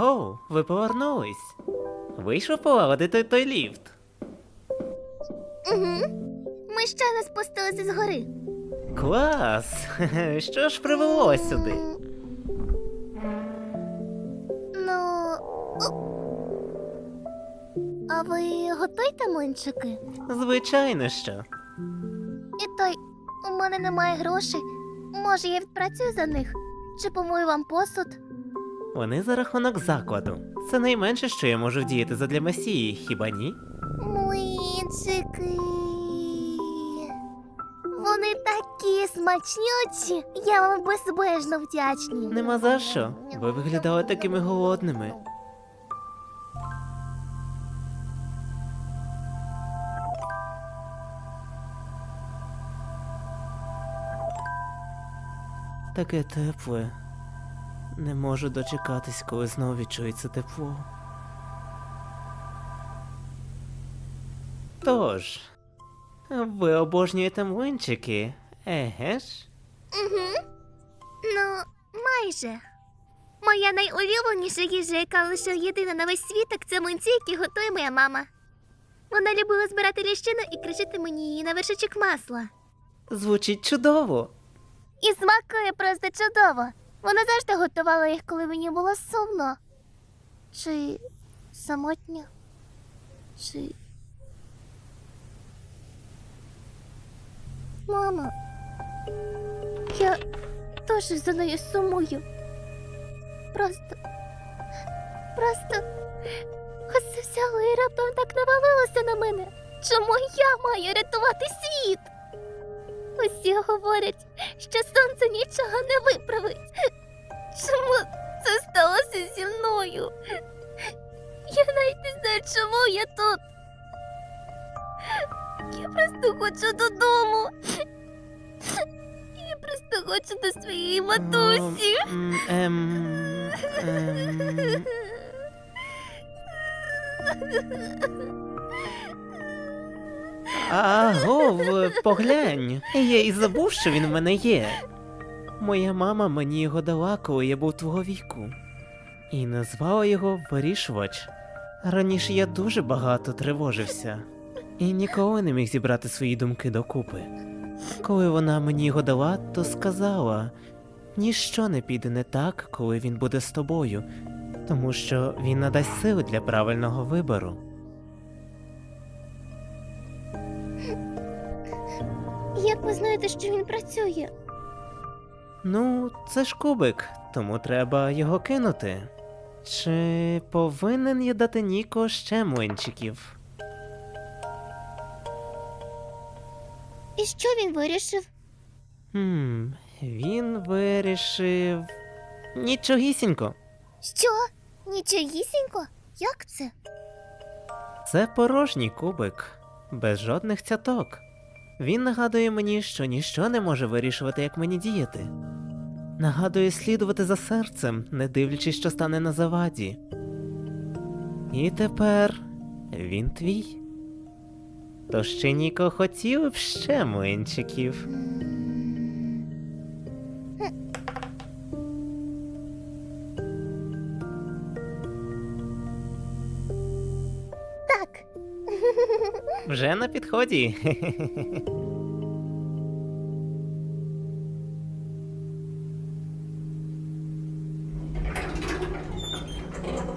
Оу, ви повернулись. Вийшов полагодити той ліфт. Угу. Ми щойно спустилися з гори. Клас! Що ж привело сюди? Ну. А ви готуєте млинчики? Звичайно що. І той, у мене немає грошей. Може, я відпрацюю за них? Чи помию вам посуд? Вони за рахунок закладу. Це найменше, що я можу вдіяти задля месії, хіба ні? Млинчики. Вони такі смачнючі. Я вам безбежно вдячні. Нема за що. Ви виглядали такими голодними. Таке тепле. Не можу дочекатись, коли знову відчується тепло. Тож, ви обожнюєте млинчики, еге ж? Угу. Ну, майже. Моя найулюбленіша їжа, яка лише єдина на весь світ, так це млинці, які готує моя мама. Вона любила збирати ліщину і кришити мені її на вершечок масла. Звучить чудово. І смакує просто чудово. Вона завжди готувала їх, коли мені було сумно. Чи самотньо? Чи. Мама. Я теж за нею сумую. Просто. Просто. Оце взяло і раптом так навалилося на мене. Чому я маю рятувати світ? Усі говорять, що сонце нічого не виправить. Чому це сталося зі мною? Я навіть не знаю, чому я тут. Я просто хочу додому. Я просто хочу до своєї матусі. Ем, ем, ем, поглянь. Я і забув, що він в мене є. Моя мама мені його дала, коли я був твого віку. І назвала його вирішувач. Раніше я дуже багато тривожився і ніколи не міг зібрати свої думки докупи. Коли вона мені його дала, то сказала: ніщо не піде не так, коли він буде з тобою, тому що він надасть сили для правильного вибору. Як ви знаєте, що він працює? Ну, це ж кубик, тому треба його кинути. Чи повинен я дати Ніко ще млинчиків? І що він вирішив? Хм, він вирішив. Нічогісінько. Що? Нічогісінько? Як це? Це порожній кубик, без жодних цяток. Він нагадує мені, що ніщо не може вирішувати, як мені діяти. Нагадує слідувати за серцем, не дивлячись, що стане на заваді. І тепер він твій. То ще Ніко хотів б ще млинчиків. Так. Вже на підході. Yeah.